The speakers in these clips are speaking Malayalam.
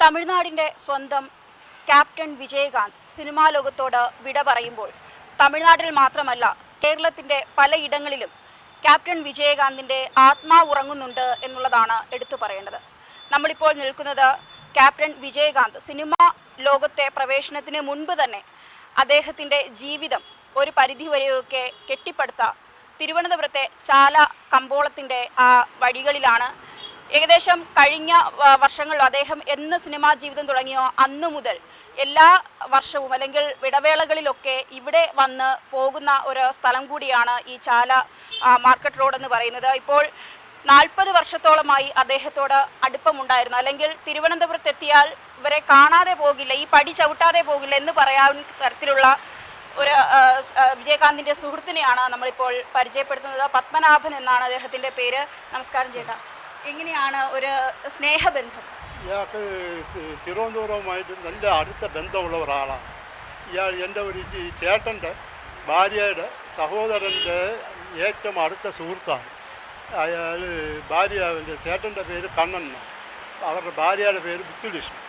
തമിഴ്നാടിന്റെ സ്വന്തം ക്യാപ്റ്റൻ വിജയകാന്ത് സിനിമാ ലോകത്തോട് വിട പറയുമ്പോൾ തമിഴ്നാട്ടിൽ മാത്രമല്ല കേരളത്തിന്റെ പലയിടങ്ങളിലും ക്യാപ്റ്റൻ വിജയകാന്തിന്റെ ആത്മാ ഉറങ്ങുന്നുണ്ട് എന്നുള്ളതാണ് എടുത്തു പറയേണ്ടത്. നമ്മളിപ്പോൾ നിൽക്കുന്നത് ക്യാപ്റ്റൻ വിജയകാന്ത് സിനിമ ലോകത്തെ പ്രവേശനത്തിന് മുൻപ് തന്നെ അദ്ദേഹത്തിന്റെ ജീവിതം ഒരു പരിധിവരെയൊക്കെ കെട്ടിപ്പടുത്ത തിരുവനന്തപുരത്തെ ചാല കമ്പോളത്തിന്റെ ആ വഴികളിലാണ് ഏകദേശം കഴിഞ്ഞ വർഷങ്ങളിൽ അദ്ദേഹം എന്ന് സിനിമാ ജീവിതം തുടങ്ങിയോ അന്നു മുതൽ എല്ലാ വർഷവും അല്ലെങ്കിൽ ഇടവേളകളിലൊക്കെ ഇവിടെ വന്ന് പോകുന്ന ഒരു സ്ഥലം കൂടിയാണ് ഈ ചാല മാർക്കറ്റ് റോഡ് എന്ന് പറയുന്നത്. ഇപ്പോൾ നാൽപ്പത് വർഷത്തോളമായി അദ്ദേഹത്തോട് അടുപ്പമുണ്ടായിരുന്നു. അല്ലെങ്കിൽ തിരുവനന്തപുരത്ത് എത്തിയാൽ ഇവരെ കാണാതെ പോകില്ല ഈ പടി ചവിട്ടാതെ പോകില്ല എന്ന് പറയാൻ തരത്തിലുള്ള ഒരു വിജയകാന്തിന്റെ സുഹൃത്തിനെയാണ് നമ്മളിപ്പോൾ പരിചയപ്പെടുത്തുന്നത്. പത്മനാഭൻ എന്നാണ് അദ്ദേഹത്തിന്റെ പേര്. നമസ്കാരം ചേട്ടാ. എങ്ങനെയാണ് ഒരു സ്നേഹബന്ധം? ഇയാൾക്ക് തിരുവനന്തപുരവുമായിട്ട് നല്ല അടുത്ത ബന്ധമുള്ള ഒരാളാണ് ഇയാൾ എന്റെ ഒരു ചേട്ടന്റെ ഭാര്യയുടെ സഹോദരന്റെ ഏറ്റവും അടുത്ത സുഹൃത്താണ്. അയാൾ ഭാര്യ ചേട്ടന്റെ പേര് കണ്ണൻ അവരുടെ ഭാര്യയുടെ പേര് മുത്തുലക്ഷ്മി.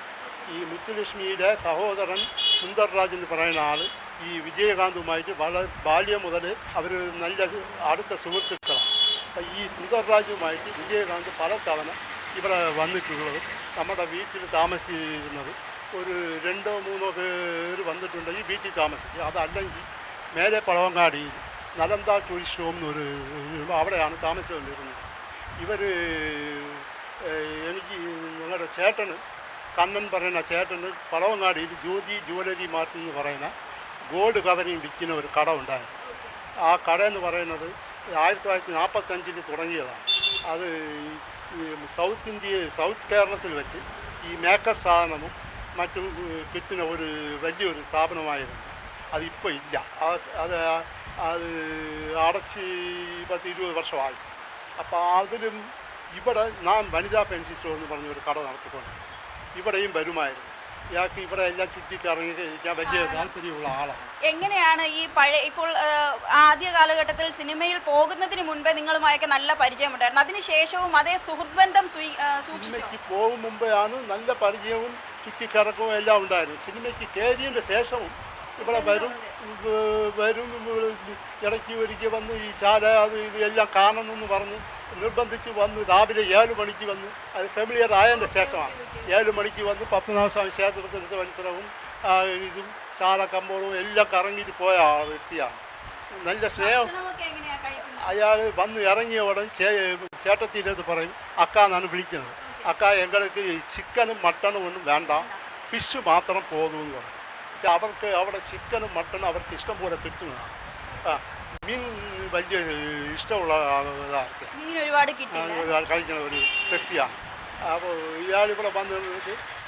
ഈ മുത്തുലക്ഷ്മിയുടെ സഹോദരൻ സുന്ദർരാജ് എന്ന് പറയുന്ന ആൾ ഈ വിജയകാന്തുമായിട്ട് വളരെ ബാല്യം മുതൽ അവർ നല്ല അടുത്ത സുഹൃത്തുക്കളാണ്. അപ്പം ഈ സുന്ദർരാജുമായിട്ട് വിജയകാന്ത് പലതവണ ഇവിടെ വന്നിട്ടുള്ളത്. നമ്മുടെ വീട്ടിൽ താമസിക്കുന്നത് ഒരു രണ്ടോ മൂന്നോ പേര് വന്നിട്ടുണ്ട് ഈ വീട്ടിൽ താമസിക്കുക. അതല്ലെങ്കിൽ മേലെ പഴവങ്ങാടിയിൽ നലന്ത ടൂറിസ്റ്റ് ഹോം എന്നൊരു അവിടെയാണ് താമസിച്ചുകൊണ്ടിരുന്നത്. ഇവർ എനിക്ക് ഞങ്ങളുടെ ചേട്ടന് കണ്ണൻ പറയുന്ന ചേട്ടന് പഴവങ്ങാടിയിൽ ജ്യോതി ജുവലറി മാർട്ട് എന്ന് പറയുന്ന ഗോൾഡ് കവറിങ് വിൽക്കുന്ന ഒരു കട ഉണ്ടായിരുന്നു. ആ കട എന്ന് പറയുന്നത് ആയിരത്തി തൊള്ളായിരത്തി നാൽപ്പത്തഞ്ചിൽ തുടങ്ങിയതാണ് അത് സൗത്ത് ഇന്ത്യ സൗത്ത് കേരളത്തിൽ വെച്ച് ഈ മേക്കപ്പ് സാധനവും മറ്റും കിട്ടുന്ന ഒരു വലിയൊരു സ്ഥാപനമായിരുന്നു. അതിപ്പോൾ ഇല്ല. അത് അത് അടച്ച് പത്ത് ഇരുപത് വർഷമായി. അപ്പോൾ അതിലും ഇവിടെ നാം വനിതാ ഫാൻസി സ്റ്റോർ എന്ന് പറഞ്ഞ ഒരു കട നടത്തിക്കൊണ്ടിരുന്നു ഇവിടെയും വരുമായിരുന്നു. ഇയാൾക്ക് ഇവിടെ എല്ലാം ചുറ്റിക്കറങ്ങി കഴിക്കാൻ വലിയ താല്പര്യമുള്ള ആളാണ് എങ്ങനെയാണ് ഈ പഴയ ഇപ്പോൾ ആദ്യ കാലഘട്ടത്തിൽ സിനിമയിൽ പോകുന്നതിന് മുൻപേ നിങ്ങളുമായൊക്കെ നല്ല പരിചയമുണ്ടായിരുന്നു. അതിനുശേഷവും അതേ സുഹൃത്ത് ബന്ധം സിനിമയ്ക്ക് പോകും മുമ്പേ ആണ് നല്ല പരിചയവും ചുറ്റിക്കറക്കവും എല്ലാം ഉണ്ടായിരുന്നു. സിനിമയ്ക്ക് കയറിയതിന്റെ ശേഷവും ഇവിടെ വരും വരും ഇടയ്ക്ക് ഒരുക്കി വന്ന് ഈ ശാല അത് ഇത് എല്ലാം കാണണമെന്ന് പറഞ്ഞ് നിർബന്ധിച്ച് വന്ന് രാവിലെ ഏഴ് മണിക്ക് വന്ന് അത് ഫെമിലിയർ ആയതിന്റെ ശേഷമാണ്. ഏഴ് മണിക്ക് വന്ന് പത്മനാഭസ്വാമി ക്ഷേത്രത്തിന്റെ പരിസരവും ഇതും ചാല കമ്പോളവും എല്ലാം കറങ്ങിയിട്ട് പോയ വ്യക്തിയാണ്. നല്ല സ്നേഹം. അയാൾ വന്ന് ഇറങ്ങിയ ഉടൻ ചേ ചേട്ടത്തിയിലേത് പറയും അക്കാന്നാണ് വിളിക്കുന്നത്. അക്ക എങ്ങൾക്ക് ചിക്കനും മട്ടണും ഒന്നും വേണ്ട. ഫിഷ് മാത്രം പോകുമെന്ന് പറയും. അവർക്ക് അവിടെ ചിക്കനും മട്ടനും അവർക്ക് ഇഷ്ടം പോലെ കിട്ടുന്നതാണ് ആ മീൻ വലിയ ഇഷ്ടമുള്ള ഇതാർക്ക് കഴിക്കുന്ന ഒരു വ്യക്തിയാണ്. അപ്പോൾ ഇയാൾ ഇവിടെ വന്ന്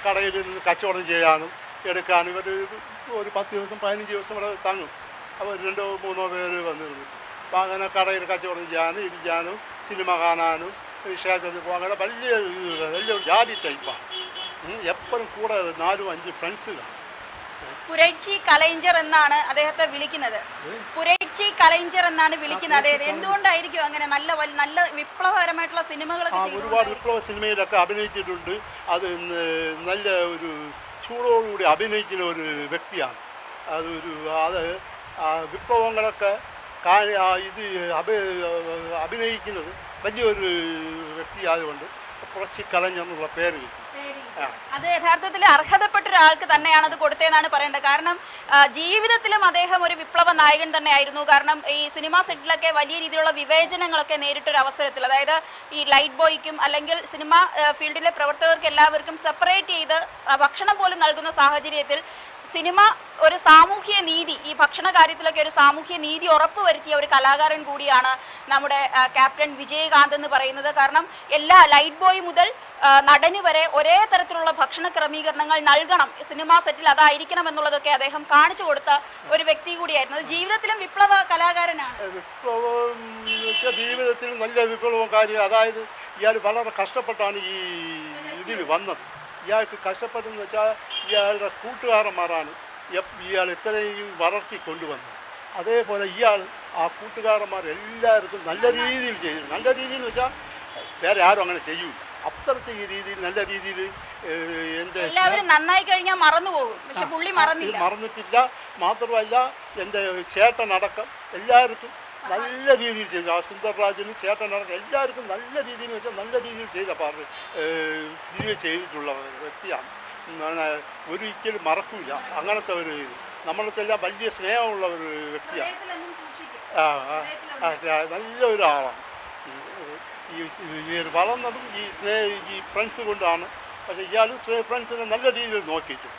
കടയിൽ നിന്ന് കച്ചവടം ചെയ്യാനും എടുക്കാനും ഇവർ ഒരു പത്ത് ദിവസം പതിനഞ്ച് ദിവസം ഇവിടെ തങ്ങും. അപ്പോൾ രണ്ടോ മൂന്നോ പേര് വന്നിരുന്നു അപ്പോൾ അങ്ങനെ കടയിൽ കച്ചവടം ചെയ്യാനും ഇരിക്കാനും സിനിമ കാണാനും ക്ഷേത്രത്തിൽ അങ്ങനെ വലിയ വലിയ ജാതി ടൈപ്പാണ് എപ്പോഴും കൂടെ നാലും അഞ്ച് ഫ്രണ്ട്സ് കാണും പുരഴ്ചി കലൈഞ്ചർ എന്നാണ് അദ്ദേഹത്തെ വിളിക്കുന്നത്. പുരക്ഷി കലൈഞ്ചർ എന്നാണ് വിളിക്കുന്നത്. അദ്ദേഹം എന്തുകൊണ്ടായിരിക്കും അങ്ങനെ നല്ല നല്ല വിപ്ലവകരമായിട്ടുള്ള സിനിമകളൊക്കെ ചെയ്തു ഒരുപാട് വിപ്ലവ സിനിമയിലൊക്കെ അഭിനയിച്ചിട്ടുണ്ട്. അത് നല്ല ഒരു ചൂടോടുകൂടി അഭിനയിക്കുന്ന ഒരു വ്യക്തിയാണ്. അതൊരു അത് ആ വിപ്ലവങ്ങളൊക്കെ ഇത് അഭി അഭിനയിക്കുന്നത് വലിയൊരു വ്യക്തിയായതുകൊണ്ട് കുറച്ച് കലഞ്ഞെന്നുള്ള പേര് കിട്ടും അത് യഥാർത്ഥത്തിൽ അർഹതപ്പെട്ട ഒരാൾക്ക് തന്നെയാണ് അത് കൊടുത്തതെന്നാണ് പറയേണ്ടത്. കാരണം ജീവിതത്തിലും അദ്ദേഹം ഒരു വിപ്ലവ നായകൻ തന്നെയായിരുന്നു. കാരണം ഈ സിനിമാ സെറ്റിലൊക്കെ വലിയ രീതിയിലുള്ള വിവേചനങ്ങളൊക്കെ നേരിട്ടൊരു അവസരത്തിൽ അതായത് ഈ ലൈറ്റ് ബോയ്ക്കും അല്ലെങ്കിൽ സിനിമാ ഫീൽഡിലെ പ്രവർത്തകർക്ക് എല്ലാവർക്കും സെപ്പറേറ്റ് ചെയ്ത് ഭക്ഷണം പോലും നൽകുന്ന സാഹചര്യത്തിൽ സിനിമ ഒരു സാമൂഹ്യ നീതി ഈ ഭക്ഷണ കാര്യത്തിലൊക്കെ ഒരു സാമൂഹ്യ നീതി ഉറപ്പുവരുത്തിയ ഒരു കലാകാരൻ കൂടിയാണ് നമ്മുടെ ക്യാപ്റ്റൻ വിജയകാന്ത് എന്ന് പറയുന്നത്. കാരണം എല്ലാ ലൈറ്റ് ബോയ് മുതൽ നടന് വരെ ഒരേ തരത്തിലുള്ള ഭക്ഷണ ക്രമീകരണങ്ങൾ നൽകണം. സിനിമാ സെറ്റിൽ അതായിരിക്കണം എന്നുള്ളതൊക്കെ അദ്ദേഹം കാണിച്ചു കൊടുത്ത ഒരു വ്യക്തി കൂടിയായിരുന്നു. ജീവിതത്തിലും വിപ്ലവ കലാകാരനാണ്. വിപ്ലവം ജീവിതത്തിൽ നല്ല വിപ്ലവം കാര്യം. അതായത് ഇയാൾ വളരെ കഷ്ടപ്പെട്ടാണ് ഈ ഇതിൽ വന്നത്. ഇയാൾക്ക് കഷ്ടപ്പെട്ടെന്ന് വെച്ചാൽ ഇയാളുടെ കൂട്ടുകാരന്മാരാണ് ഇയാൾ ഇത്രയും വളർത്തി കൊണ്ടുവന്നത് അതേപോലെ ഇയാൾ ആ കൂട്ടുകാരന്മാർ എല്ലാവർക്കും നല്ല രീതിയിൽ ചെയ്തു. നല്ല രീതിയിൽ എന്ന് വെച്ചാൽ വേറെ ആരും അങ്ങനെ ചെയ്യൂ അത്രത്തെ ഈ രീതിയിൽ നല്ല രീതിയിൽ എന്റെ എല്ലാവരും നന്നായി കഴിഞ്ഞാൽ മറന്നു പോകും. പക്ഷെ പുള്ളി മറന്നില്ല. മറന്നിട്ടില്ല. മാത്രമല്ല എന്റെ ചേട്ടനടക്കം എല്ലാവർക്കും നല്ല രീതിയിൽ ചെയ്തു ആ സുന്ദർരാജനും ചേട്ടനടക്കം എല്ലാവർക്കും നല്ല രീതിയിൽ വെച്ചാൽ നല്ല രീതിയിൽ ചെയ്ത പാർട്ടി രീതിയിൽ ചെയ്തിട്ടുള്ള വ്യക്തിയാണ്. ഒരിക്കലും മറക്കില്ല അങ്ങനത്തെ ഒരു ഇത്. നമ്മളത്തെല്ലാം വലിയ സ്നേഹമുള്ള ഒരു വ്യക്തിയാണ്. ആ, നല്ല ഒരാളാണ്. ഈ വളർന്നതും ഈ സ്നേഹ ഈ ഫ്രണ്ട്സ് കൊണ്ടാണ്. പക്ഷേ ഇയാളും ഫ്രണ്ട്സിനെ നല്ല രീതിയിൽ നോക്കിയിട്ടു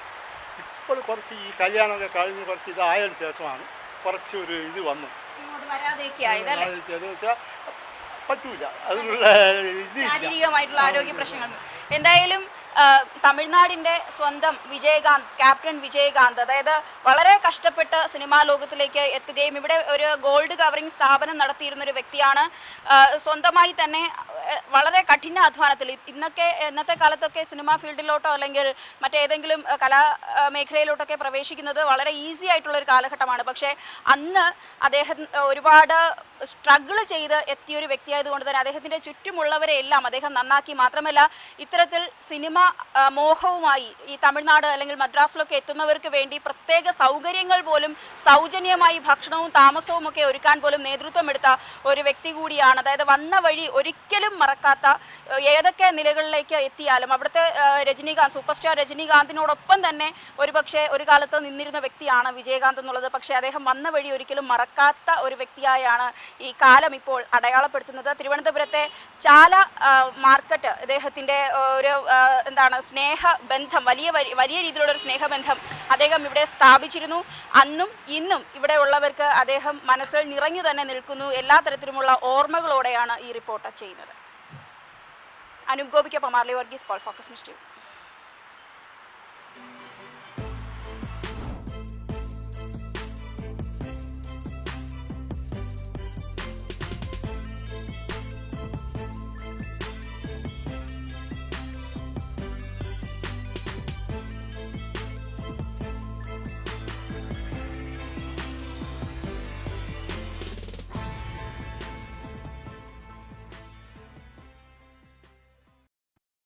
ഇപ്പോൾ കുറച്ച് ഈ കല്യാണമൊക്കെ കഴിഞ്ഞ് കുറച്ച് ഇതായതിനു ശേഷമാണ് കുറച്ച് ഒരു ഇത് വന്നു ഇങ്ങോട്ട് വരാതെയൊക്കെ ആയതല്ലേ പറ്റൂല. അതിനുള്ള ശാരീരികമായിട്ടുള്ള ആരോഗ്യ പ്രശ്നങ്ങൾ. എന്തായാലും ആ, തമിഴ്നാടിന്റെ സ്വന്തം വിജയകാന്ത് ക്യാപ്റ്റൻ വിജയകാന്ത് അതായത് വളരെ കഷ്ടപ്പെട്ട് സിനിമാ ലോകത്തിലേക്ക് എത്തുകയും ഇവിടെ ഒരു ഗോൾഡ് കവറിംഗ് സ്ഥാപനം നടത്തിയിരുന്ന ഒരു വ്യക്തിയാണ്. സ്വന്തമായി തന്നെ വളരെ കഠിന അധ്വാനത്തിൽ ഇന്നൊക്കെ ഇന്നത്തെ കാലത്തൊക്കെ സിനിമാ ഫീൽഡിലോട്ടോ അല്ലെങ്കിൽ മറ്റേതെങ്കിലും കലാ മേഖലയിലോട്ടൊക്കെ പ്രവേശിക്കുന്നത് വളരെ ഈസി ആയിട്ടുള്ള ഒരു കാലഘട്ടമാണ്. പക്ഷേ അന്ന് അദ്ദേഹം ഒരുപാട് സ്ട്രഗിൾ ചെയ്ത് എത്തിയ ഒരു വ്യക്തിയായതുകൊണ്ട് തന്നെ അദ്ദേഹത്തിന്റെ ചുറ്റുമുള്ളവരെ എല്ലാം അദ്ദേഹം നന്നാക്കി. മാത്രമല്ല ഇത്തരത്തിൽ സിനിമ മോഹവുമായി ഈ തമിഴ്നാട് അല്ലെങ്കിൽ മദ്രാസിലൊക്കെ എത്തുന്നവർക്ക് വേണ്ടി പ്രത്യേക സൗകര്യങ്ങൾ പോലും സൗജന്യമായി ഭക്ഷണവും താമസവും ഒക്കെ ഒരുക്കാൻ പോലും നേതൃത്വം എടുത്ത ഒരു വ്യക്തി കൂടിയാണ്. അതായത് വന്ന വഴി ഒരിക്കലും മറക്കാത്ത ഏതൊക്കെ നിലകളിലേക്ക് എത്തിയാലും അവിടുത്തെ രജനീകാന്ത് സൂപ്പർ സ്റ്റാർ രജനീകാന്തിനോടൊപ്പം തന്നെ ഒരു പക്ഷേ ഒരു കാലത്ത് നിന്നിരുന്ന വ്യക്തിയാണ് വിജയകാന്ത് എന്നുള്ളത്. പക്ഷേ അദ്ദേഹം വന്ന വഴി ഒരിക്കലും മറക്കാത്ത ഒരു വ്യക്തിയായാണ് ഈ കാലം ഇപ്പോൾ അടയാളപ്പെടുത്തുന്നത്. തിരുവനന്തപുരത്തെ ചാല മാർക്കറ്റ് ഇദ്ദേഹത്തിന്റെ ഒരു എന്താണ് സ്നേഹബന്ധം വലിയ വലിയ രീതിയിലുള്ള ഒരു സ്നേഹബന്ധം അദ്ദേഹം ഇവിടെ സ്ഥാപിച്ചിരുന്നു. അന്നും ഇന്നും ഇവിടെ ഉള്ളവർക്ക് അദ്ദേഹം മനസ്സിൽ നിറഞ്ഞു തന്നെ നിൽക്കുന്നു. എല്ലാ തരത്തിലുമുള്ള ഓർമ്മകളോടെയാണ് ഈ റിപ്പോർട്ട് ചെയ്യുന്നത്. അനൂപ് ഗോപിക്കൊപ്പം Marley Varghese Paul focus TV.